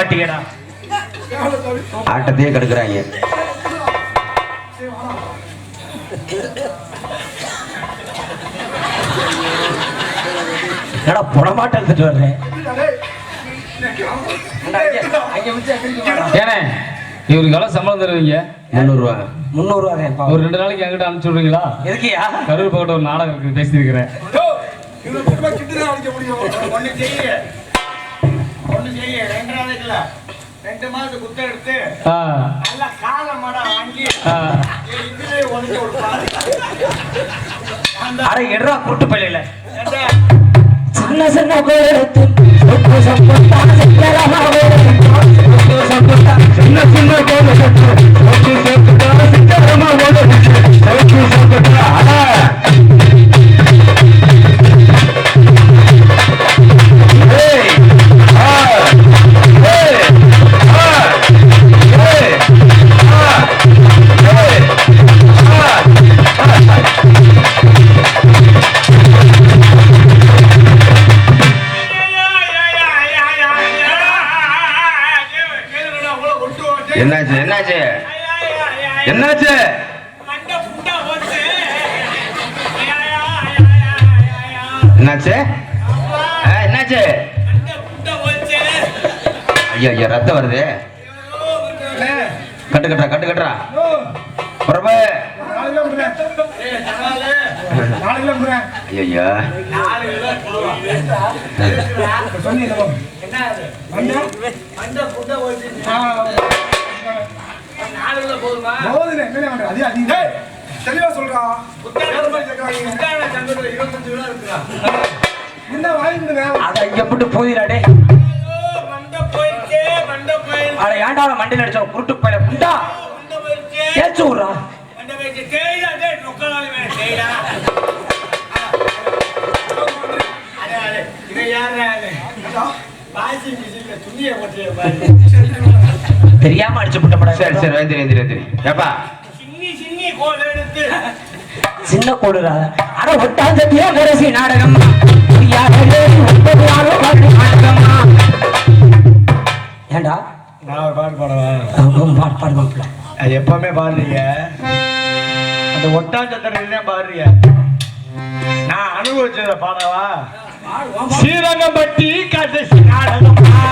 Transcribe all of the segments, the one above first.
மாட்டீங்கடா ஆட்டத்தையே கெடுக்குறாங்க. என்னடா புடமாட்டம் எடுத்துட்டு வர்றேன். ஏனே இவருக்கு எவ்வளவு சம்பளம் தருவீங்க? முந்நூறு ரூபா தான் ஒரு ரெண்டு நாளைக்கு என்கிட்ட அனுப்பிச்சு விடுறீங்களா? எதுக்கியா கரூர் பக்கத்துல ஒரு நாடகம் இருக்கு பேசியிருக்கிறேன் ஒண்ணு செய்ய செய்ய ரெண்டு மாசம் குத்த எடுத்து நல்ல கால மடம் வாங்கி. இதுலயே ஒன்று ஒரு பாரு கூட்டு பள்ளியில சின்ன சின்ன சொப்புட்டா சின்ன சின்ன கோலத்து என்னாச்சு என்னாச்சு? என்னாச்சு. என்னாச்சு? ஆ, என்னாச்சு. ஐயா ஐயா ரத்தம் வருது. கட்டு கட்டுறா கட்டு கட்டுறா. பிரபு. ஐயா என்ன அது? தெளிவா சொல்றா. வாங்கிட்டு அட இங்க போட்டு போயிடாடே அட ஏன்டா மண்டையில அடிச்ச குருட்டு பையல? புண்டா. தேய்ச்சு விட்றா துணியை போட்டு பாரு. தெரியாம அடிச்சு புட்ட சரி சரி வைத்திரி வைத்திரி வைத்திரி ஏப்பா. சின்னி சின்னி கோல் எடுத்து சின்ன கோடுடா அட ஒட்டாஞ்சத்தியா கடைசி நாடகம். யாரே ஒன்பது நாளும் பாட்டு நாடகமா. ஏண்டா? நான் ஒரு பாட்டு பாடவா? அவன் பாட்டு பாடு மாப்பிள்ள அது எப்பவுமே பாடுறீங்க அந்த ஒட்டாஞ்சத்திரம் பாடுறீங்க நான் அனுபவிச்சத பாடவா? ஸ்ரீரங்கம்பட்டி கடைசி நாடகமா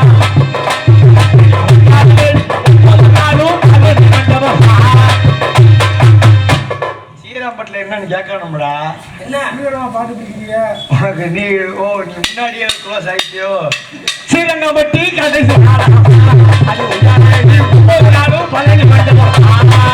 உனக்கு நீ ஓ நீ முன்னாடியே க்ளோஸ் ஆயிட்டியோ? ஸ்ரீரங்கம்பட்டி கடைசி அது நாளும் பழனி மண்டபம் ஆமா.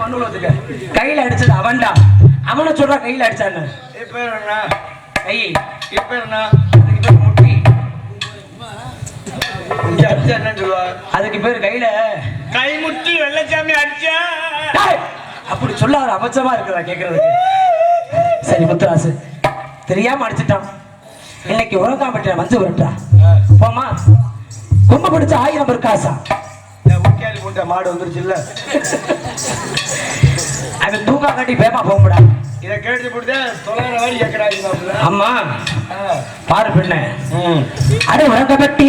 மண்ணு வச்சுக்க கையில அடிச்சது அவன்டா. அவனை சொல்ற கையில அடிச்சான்னு. இப்ப என்ன கை இப்ப என்ன முட்டி அடிச்சா என்ன சொல்லுவா? அதுக்கு பேர் கையில கை முட்டி வெள்ளச்சாமி அடிச்சேன் டேய்! அப்படி சொல்லாத அபச்சமா இருக்குதா கேக்குறதுக்கு? சரி முத்துராசு. தெரியாம அடிச்சிட்டான். இன்னைக்கு உறங்காமட்டின மஞ்சு விரட்டா? போமா கொம்பு பிடிச்ச ஆயிரம் பேர் காசா? இந்த முக்கியாலி முட்டை மாடு வந்துருச்சுல்ல. அவன் தூங்கா கட்டி பேமா போகும்டா. இதை கேட்டு போட்டு தொள்ளாயிரம் வாரி கேட்கறாங்க அம்மா. பாரு பெண்ண. ம். அட உறங்கப்பட்டி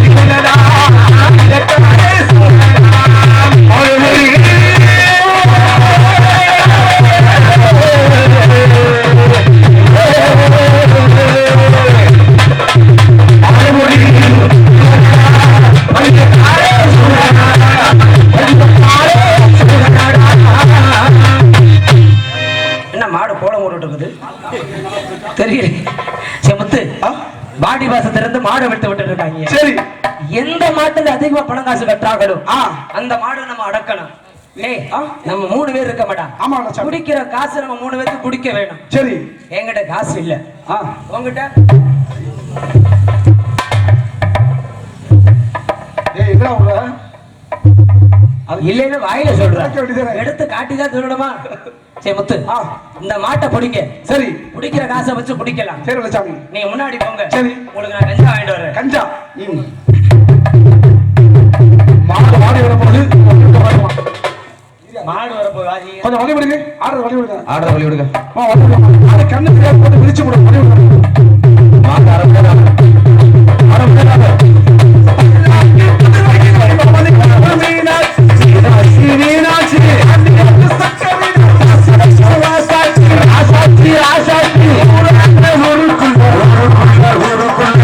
பணம் காசு கட்டுறாங்களோ? ஆ. அந்த மாடு நம்ம அடக்கணும். ஏய் நம்ம மூணு பேர் இருக்க மாட்டான் ஆமா குடிக்கிற காசு நம்ம மூணு பேருக்கு குடிக்க வேணும். சரி. என்கிட்ட காசு இல்ல. உங்ககிட்ட? ஏய் என்னடா உள்ள? இல்லைன்னு வாயில சொல்றேன்? எடுத்து காட்டி தான் சொல்லணுமா? சரி முத்து. இந்த மாட்டை பிடிக்க. சரி. குடிக்கிற காசை வச்சு குடிக்கலாம். சரி நீங்க முன்னாடி போங்க. சரி. உங்களுக்கு நான் கஞ்சா வாங்கிட்டு வரேன். கஞ்சா. மாடு மாடு வர போகுது மாடு கொஞ்சம் வழி விடுங்க. ஆடுறது வழி விடுங்க. ஆடுற வழி விடுங்க. அது கண்ணு தெரியாம போட்டு விரிச்சு விடுங்க. வழி விடுங்க. மாட்டு அரை ஆட முடியாது மீனாட்சி மீனாட்சி ஆசாட்சி ஆசாட்சி ஊருக்குள்ள ஊருக்குள்ள ஊருக்குள்ள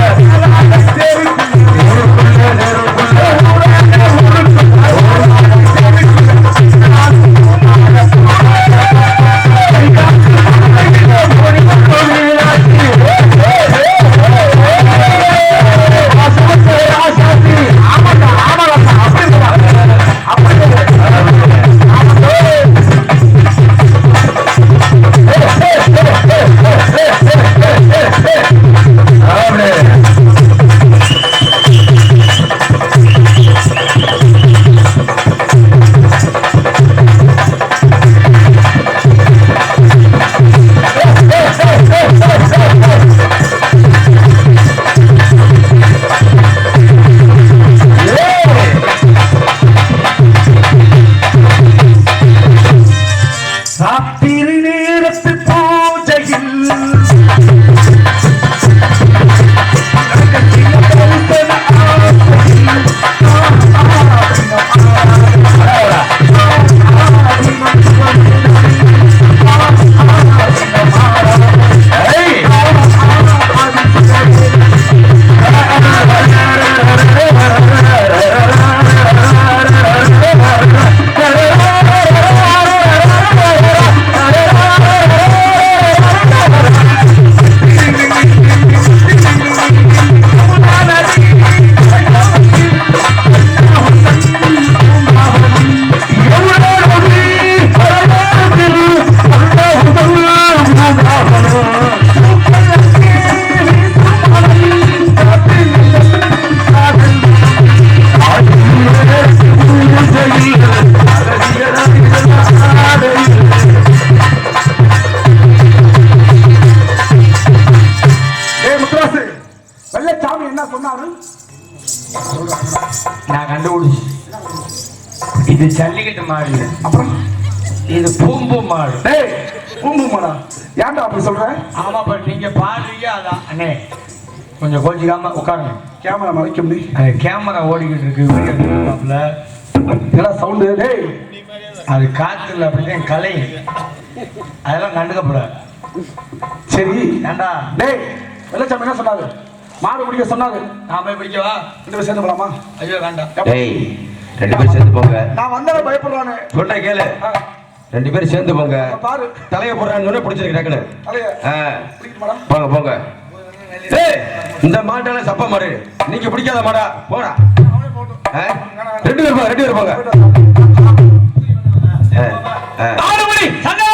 இல்ல. அப்புறம் இது பூம்பு மாடு. டேய் பூம்பு மாடா. ஏன்டா அப்படி சொல்ற? ஆமாப்பா நீங்க பாடுறீங்க அதான். அண்ணே கொஞ்சம் கோச்சிக்காம உட்காருங்க. கேமரா மறைக்க முடியும் கேமரா ஓடிக்கிட்டு இருக்கு வீடியோ. என்ன சவுண்டு டேய். அது காத்துல அப்படிதான் கலை. அதெல்லாம் கண்டுக்கப்படாது சரி. ஏண்டா? டேய் வெள்ளச்சாமி என்ன சொன்னாரு? மாடு பிடிக்க சொன்னாரு. நான் போய் பிடிக்கவா? ரெண்டு பேரும் சேர்ந்து போலாமா? ஐயோ வேண்டாம். டேய் ரெண்டு பேரும் சேர்ந்து போங்க. நான் வந்தாலும் பயப்படுறானே சொல்றேன் கேளு. ஆ, ரெண்டு பேரும் சேர்ந்து போங்க. பாரு. தலைய போடுறான்னு சொன்னா பிடிச்சிருக்கு டக்குனு போங்க போங்க. ஏய் இந்த மாட்டால சப்ப மாடு. நீங்க பிடிக்காத மாடா. போடா. ஆ? ரெண்டு பேர் போங்க ரெண்டு பேர் போங்க. சண்டை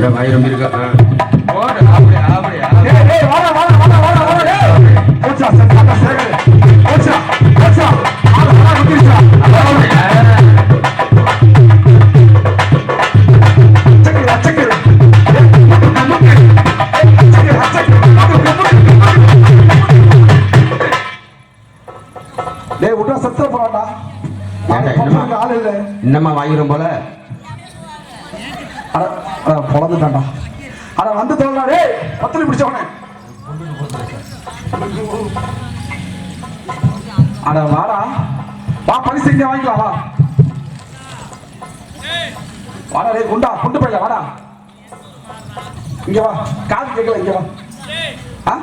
ஏதோ வாய் ரொம்ப இருக்கா. போடு அப்படி அப்படி அப்படி. ஏய், ஏய், வாடா, வாடா, வாடா, வாடா, வாடா, ஏய். போச்சுடா, செத்தாடா, சேகர். போச்சுடா, போச்சுடா. ஆளு, ஆளு குத்திருச்சுடா. அப்படி. ஆ. அச்சக்கு, அட, அட, வந்து தொலைடா, டேய். பத்திரி பிடிச்சவனே. அட, வாடா. வா, பரிசு இங்க வாங்கிக்கலாம், வா. வாடா, டேய், குண்டா, குண்டு போயில வாடா. இங்க வா, காது கேட்கல, இங்க வா. ஆ?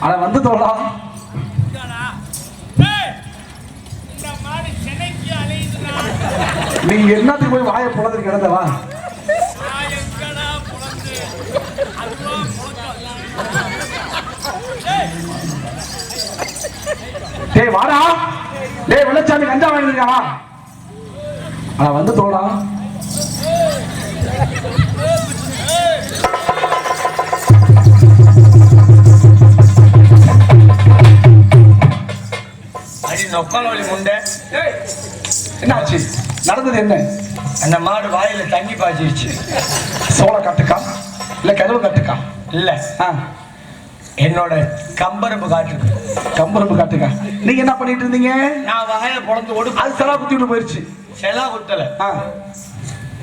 அட, வந்து தொலைடா. நீ என்னத்துக்கு போய் வாயை புலந்து கிடந்தவா டேய் வாடா. டேய் வெள்ளச்சாமி கஞ்சா வாங்கிருக்கா வா அட வந்து தோடா நொக்கால் முண்டை. டேய் என்ன ஆச்சு நடந்தது என்ன? அந்த மாடு வாயில தண்ணி பாய்ச்சிருச்சு. சோள கட்டுக்கா? இல்ல கதவு கட்டுக்கா? இல்ல. ஆ. என்னோட கம்பரம்பு காட்டுக்கு கம்பரம்பு காட்டுக்கா நீங்க என்ன பண்ணிட்டு இருந்தீங்க? நான் வாயில பொழந்து ஒடு அது செலவு குத்தி விட்டு போயிருச்சு. செலா குத்தல.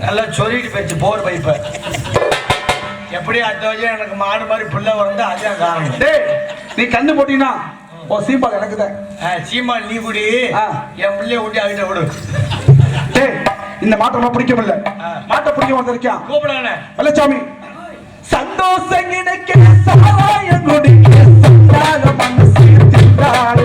நல்லா சொல்லிட்டு போயிடுச்சு போர் பைப்ப. எப்படி அடுத்த வருஷம் எனக்கு மாடு மாதிரி புள்ள வந்து அதுதான் காரணம். டேய் நீ கண்ணு போட்டீங்கன்னா ஓ சீம்பால் எனக்கு தான் ஆ, சீமான் நீ குடி. என் பிள்ளைய ஊட்டி அவகிட்ட விடு டேய் இந்த மாட்டை ரொம்ப பிடிக்க முடியல. ஆ. மாட்டை பிடிக்க வந்திருக்கான் கூப்பிடானே வெள்ளச்சாமி. சந்தோஷம் கிடைக்க சாராயம் குடிக்க சந்தான மனசு தின்றாள்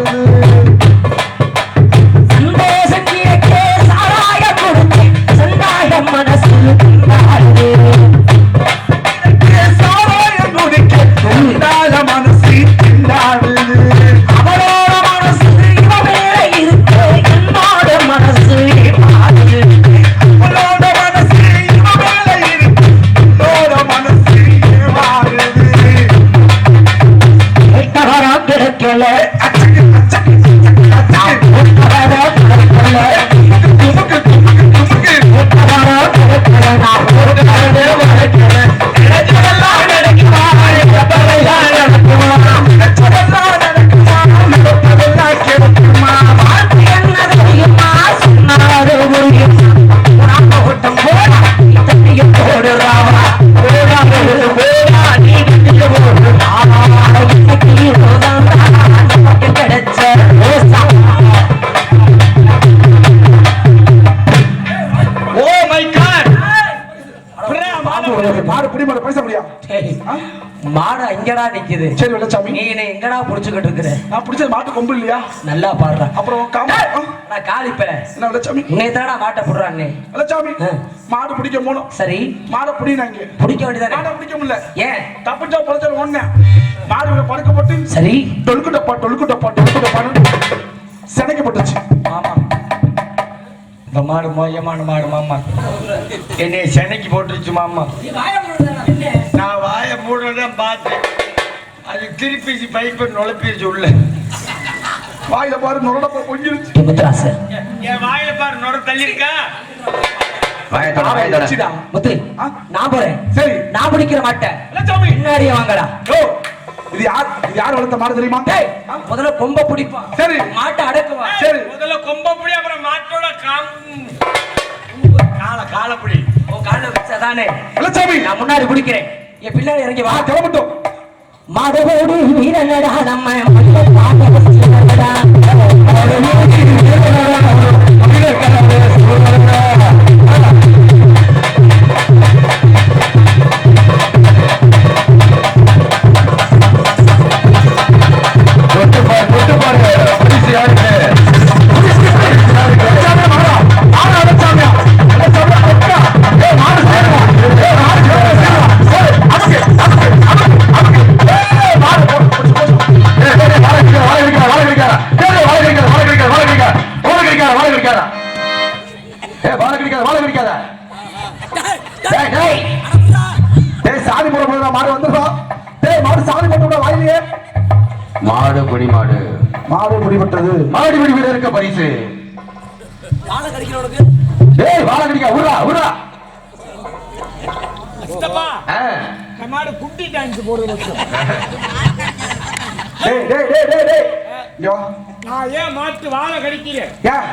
நிக்குது சரி வெள்ளச்சாமி நீ என்னை எங்கடா புடிச்சுக்கிட்டு இருக்கிற? நான் பிடிச்சது மாட்டு கொம்பு இல்லையா? நல்லா பாடுற. அப்புறம் காம? நான் காலிப்பல என்ன வெள்ளச்சாமி உன்னை தானடா மாட்ட போடுறான்னு வெள்ளச்சாமி. மாடு பிடிக்க போனோம். சரி. மாடை பிடினாங்க பிடிக்க வேண்டியதானே? மாடை பிடிக்க முடியல. ஏன்? தப்பிச்சா பொழைச்சா ஒண்ணேன் மாடு படுக்க போட்டு சரி. டொலுக்கு டப்பா டொலுக்கு டப்பா டொலுக்கு டப்பான்னு சினைக்கப்பட்டுச்சு. ஆமா இந்த மாடு மோசமான மாடு மாமா. என்னைய சென்னைக்கு போட்டுருச்சு மாமா. நான் வாயை மூடதான் பார்த்தேன். அது திருப்பி பைப்பை நுழைப்பிருச்சு உள்ள. வாயில பாரு நுரடப்பா பொங்கிருச்சு முத்துராசு. என் வாயில பாரு நுர தள்ளிருக்கா. முத்து ஆ? நான் போறேன். சரி. நான் பிடிக்கிற மாட்டேன் பின்னாடியே வாங்கடா. ஓ இது யார் இது யார் வளர்த்த மாடு தெரியுமா? டேய், முதல்ல கொம்ப பிடிப்பான். சரி. மாட்டை அடக்குவான். சரி. முதல்ல கொம்பப்படி அப்புறம் மாட்டோட காம் கால காலப்படி உன் கால வச்சதானே. நான் முன்னாடி பிடிக்கிறேன். என் பின்னாடி இறங்கி வா. வா கிளம்பட்டும். மதவோடு வீரனடா நம்ம மத பாத மாட்டு வாழை கடிக்கிறேன் ஏன்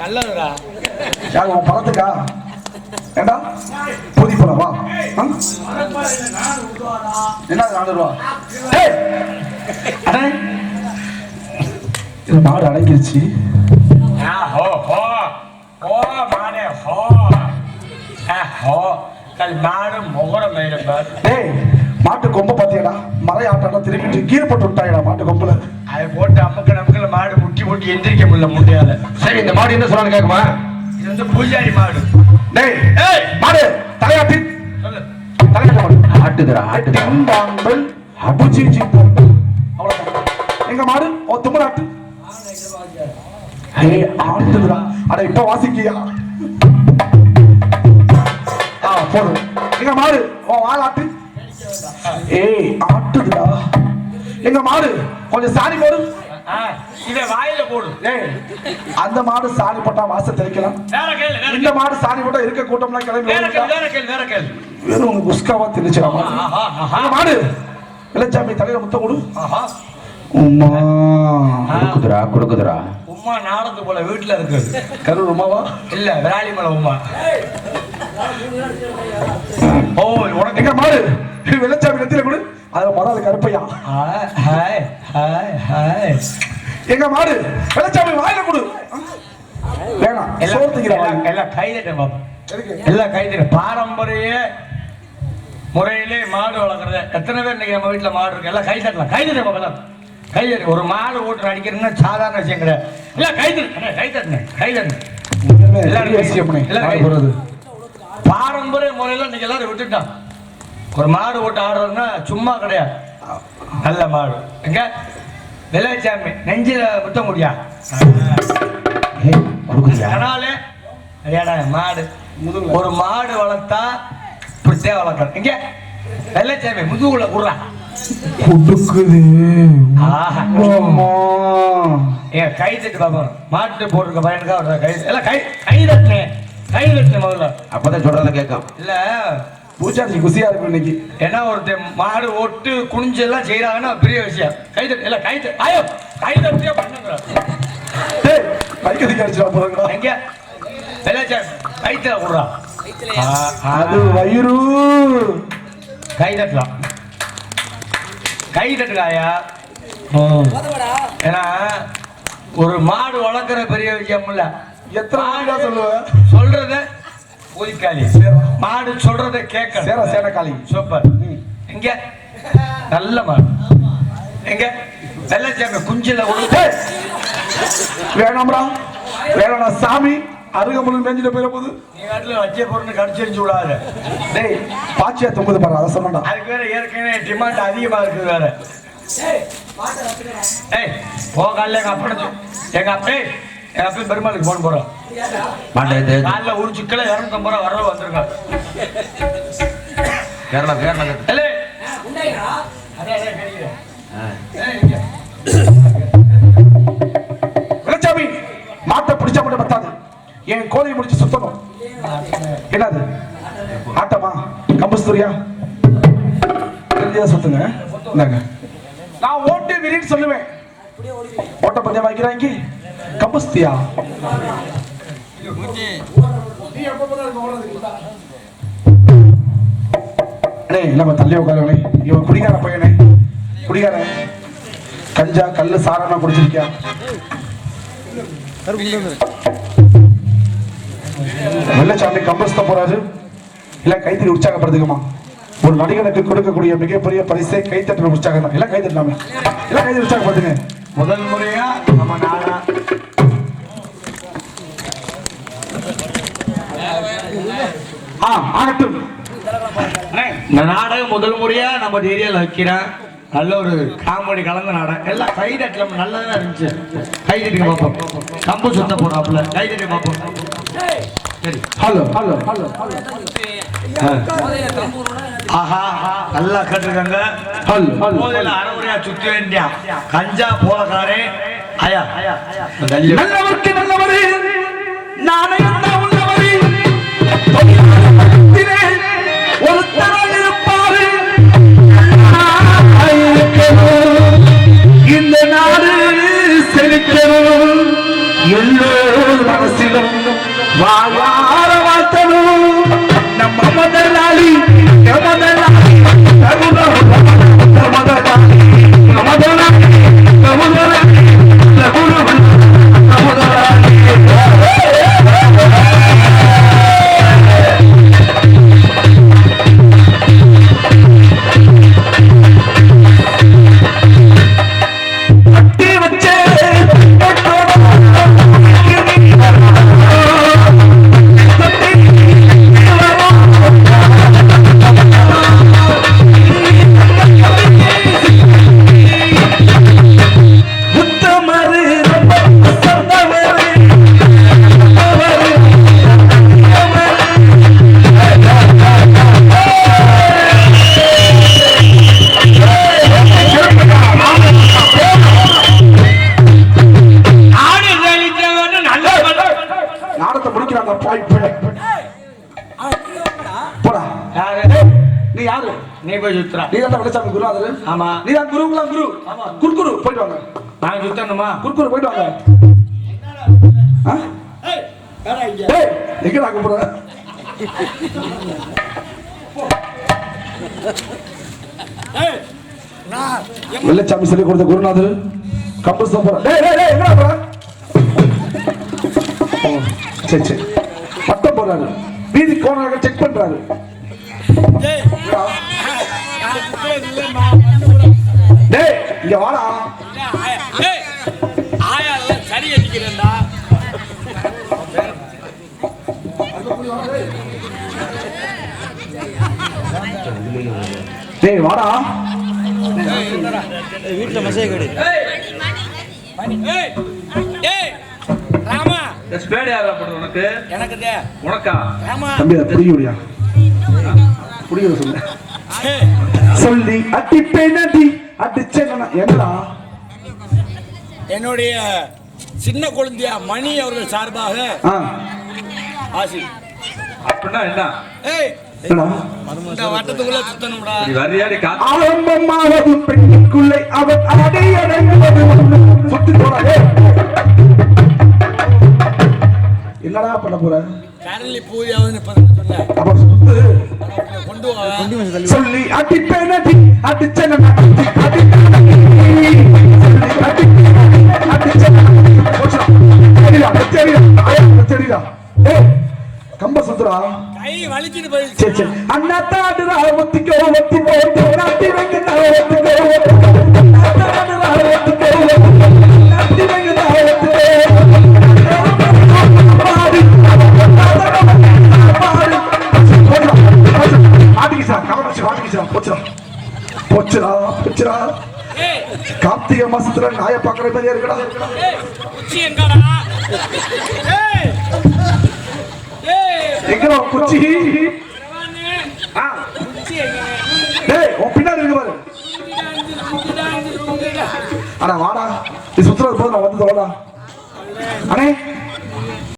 நல்லதுடா. யார் உன் பழத்துக்கா ஏண்டா? புதி ஆ? என்ன நானூறு ரூபா? இது மாடு அடங்கிருச்சு மாட்டு கொம்பை பாத்தியாடா? மறை ஆட்டம் திருப்பி கீழே போட்டு விட்டாங்கடா மாட்டு கொம்புல. அதை போட்டு அமுக்க நமக்குல மாடு முட்டி முட்டி எந்திரிக்க முடியல முட்டையால. சரி இந்த மாடு என்ன சொல்றான்னு கேக்குமா? இது வந்து பூஜாரி மாடு. டேய் ஏய்! மாடு தலையாட்டி. சொல்லு. தலையாட்ட மாடு. ஆட்டுதுடா ஆட்டுதா. டிங் டாங் பெல் அபுஜி ஜி பொம் அவ்வளவுதான். எங்க மாடு? ஓ தும்மலாட்டு ஏய் ஆட்டுதுடா. அட இப்ப வாசிக்கியா? ஆ போதும். எங்க மாடு? ஓ வாலாட்டு. ஏய் ஆட்டுதுடா. எங்க மாடு? கொஞ்சம் சாணி போடு. ஆ, இதை வாயில போடு. அந்த மாடு சாணி போட்டா வாசல் தெளிக்கலாம். வேற கேளு வேற இந்த மாடு சாணி போட்டா இருக்க கூட்டம்லாம் கிளம்பி வேற கேளு ஓடிட்டா. வேற கேளு வேற கேளு. வெறும் ஆஹா ஆஹா அந்த மாடு இளச்சாமி தலையில முத்தம் கொடு. ஆஹா. உம்மா. கொடுக்குதுடா கொடுக்குதுடா. உமா நாடத்து போல வீட்டுல இருக்கு. கரூர் உமாவா? இல்ல விராலிமலை உமா. ஓ உனக்கு எங்க மாடு? வெள்ளச்சாமி நெத்தில கொடு. அதுல முதல்ல கருப்பையா? எங்க மாடு? வெள்ளச்சாமி வாயில கொடு. வேணாம் எல்லாம். எல்லாம் கைதட்ட பாப்பா? எல்லாம் கைதட்ட. பாரம்பரிய முறையிலே மாடு வளர்க்குறது. எத்தனை பேர் இன்னைக்கு நம்ம வீட்டுல மாடு இருக்கு? எல்லாம் கைதட்டலாம். கைதட்ட பாப்பா எல்லாம். கைதட்டு. ஒரு மாடு ஓட்டு அடிக்கிறதுன்னா சாதாரண விஷயம் கிடையாது. கைதட்டு. கைதட்டுனேன் கைதட்டுனேன் உண்மையுமே எல்லாரும் பெரிய விஷயம்னே. எல்லாரும். பாரம்பரிய முறையில இன்னைக்கு எல்லாரும் விட்டுட்டான். ஒரு மாடு ஓட்டு ஆடுறதுன்னா சும்மா கிடையாது. நல்ல மாடு. எங்க? வெள்ளைச்சாமி. நெஞ்சில முத்த முடியா? அதனால அடியாடா மாடு. ஒரு மாடு வளர்த்தா இப்படித்தான் வளர்க்கணும். எங்க வெள்ளைச்சாமி முதுகுல குடுறா. குடுக்குது. ஏன் கை தட்டு பாப்போம் மாட்டு போட்டிருக்க பையனுக்கா கை. எல்லாம் கை கை தட்டுனேன் கை தட்டுனேன் முதல்ல. அப்பதான் சொல்றத கேட்கும். இல்ல பூச்சாச்சி குசியா இருக்கு இன்னைக்கு. ஏன்னா ஒருத்தன் மாடு ஓட்டு குனிஞ்செல்லாம் செய்யறாங்கன்னா பெரிய விஷயம். கை தட்டு இல்ல கை தட்டு ஐயோ கை தட்டியே பண்ணுங்க டேய் பைக்கதி அடிச்சிடா போறா எங்க? வெள்ளைச்சாமி கைத்துல குடுறா அது வயிறு. கை தட்டலாம் கை தட்டுக்காயா ஏன்னா ஒரு மாடு வளர்க்குற பெரிய விஷயம் இல்ல. எத்தனை நாளா சொல்லுவ? சொல்றத ஒதுக்காளி மாடு சொல்றத கேட்க சேர சேனக்காளி சூப்பர். எங்க? நல்ல மாடு. எங்க? வெள்ளச்சாமி குஞ்சில கொடுத்து வேணாம்டா. வேணாம்டா சாமி. அருகம்புல் மேஞ்சிட்டு போயிட போகுது. நீ காட்டுல வச்ச பொருள் கடிச்சிருச்சு விடாத. டேய் பாச்சியா தொங்குது பாரு அதை சொன்னடா அதுக்கு வேற ஏற்கனவே டிமாண்ட் அதிகமா இருக்குது வேற. ஏய் போ காலைல எங்க அப்பா எங்க அப்பே அப்பா பெருமாளுக்கு போன் போறோம் மாட்டேது காலைல ஒரு சிக்கல இரநூத்தம்பது ரூபா வர வந்திருக்கான். கேரளா கேரளா இல்லே மாட்டை பிடிச்சா மட்டும் பத்தாது. என் கோழியை முடிச்சு சுத்தணும். என்னது? ஆட்டமா? கம்பஸ்தூரியா தெரிஞ்சதா சுத்துங்க நான் ஓட்டு விரின்னு சொல்லுவேன். ஓட்ட பந்தயம் வைக்கிறாங்க. கபஸ்தியா. நம்ம தள்ளி உட்காருங்களே. இவன் குடிகார பையனே. குடிகாரன் கஞ்சா கல்லு சாரணா குடிச்சிருக்கியா? வெள்ளச்சாமி கம்பஸ்த போறாரு. இல்ல கைத்தறி உற்சாகப்படுத்துக்குமா. ஒரு நடிகனுக்கு கொடுக்கக்கூடிய மிகப்பெரிய பரிசை கைத்தட்டல் உற்சாகம் தான் எல்லாம் கைத்தட்டலாமே. எல்லாம் கைத்தறி உற்சாகப்படுத்துங்க. முதல் முறையா நம்ம நாடா ஆகட்டும். இந்த நாடகம் முதல் முறையா நம்ம ஏரியால வைக்கிறேன் நல்ல ஒரு காமெடி கலந்த நாடகம். எல்லாம் கை தட்டல நல்லதா இருந்துச்சு. கை தட்டி பார்ப்போம். கம்பு சுத்த போறாப்புல. கை தட்டி பார்ப்போம். ஹலோ ஹலோ ஹலோ ஆஹா நல்லா கேட்டிருக்காங்க. ஹலோ போதையில அரைமுறையா வேண்டியா? கஞ்சா போலக்காரே. ஐயா. நல்லவருக்கு நல்லவரே. நானே எல்லோரும் மனசிலும் வாழார வாழ்த்தணும் நம்ம முதலாளி என் முதலாளி தகுந்த முதலாளி முதலாளி முதலாளி நான் சுத்தணுமா குறுக்குரு போயிட்டு வாங்க ஆ? டேய், எங்கடா கூப்பிடுற வெள்ளச்சாமி சொல்லி கொடுத்த குருநாதர் போற ஓ, சரி சரி பட்டம் போறாரு வீதி கோணாக செக் பண்றாரு டேய் இங்க வாடா டேய் வாடா. ராமா. ஸ்பேடு யாரா உனக்கு? எனக்கு தே. உனக்கா? ராமா. தம்பி புரியுடியா புரியுது சொல்லு. சொல்லி அடிப்பேன் அடி அடிச்சேன் என்னடா? என்னுடைய சின்ன குழந்தையா மணி அவர்கள் சார்பாக ஆ. ஆசி. அப்படின்னா என்ன? ஏய் ஆரம்பமாவது பெண்ணுக்குள்ளே அவன் அடை அடங்குவது சுத்தி போறாடே என்னடா பண்ண போற? சொல்லி. அடிப்பேன் அடி அடிச்சேன் அடிச்சேன் கம்ப சுத்துறா? கை வலிக்கிட்டு போயிடுச்சு. சரி சரி. அண்ணா தாடுறா ஒத்திக்கோ ஒத்தி போட்டு நாட்டி வைங்க ஒத்திக்கோ ஒத்திக்கோ. தாடுறா ஒத்திக்கோ ஒத்திக்கோ. நாட்டி வைங்க ஒத்திக்கோ கார்த்திகை மாசத்துல நாய பாக்குற மாதிரியா இருக்கடா. எங்க குச்சி? பின்னாடி இருக்கு பாரு. அண்ணா வாடா. நீ சுத்துறது போது நான் வந்து அண்ணே.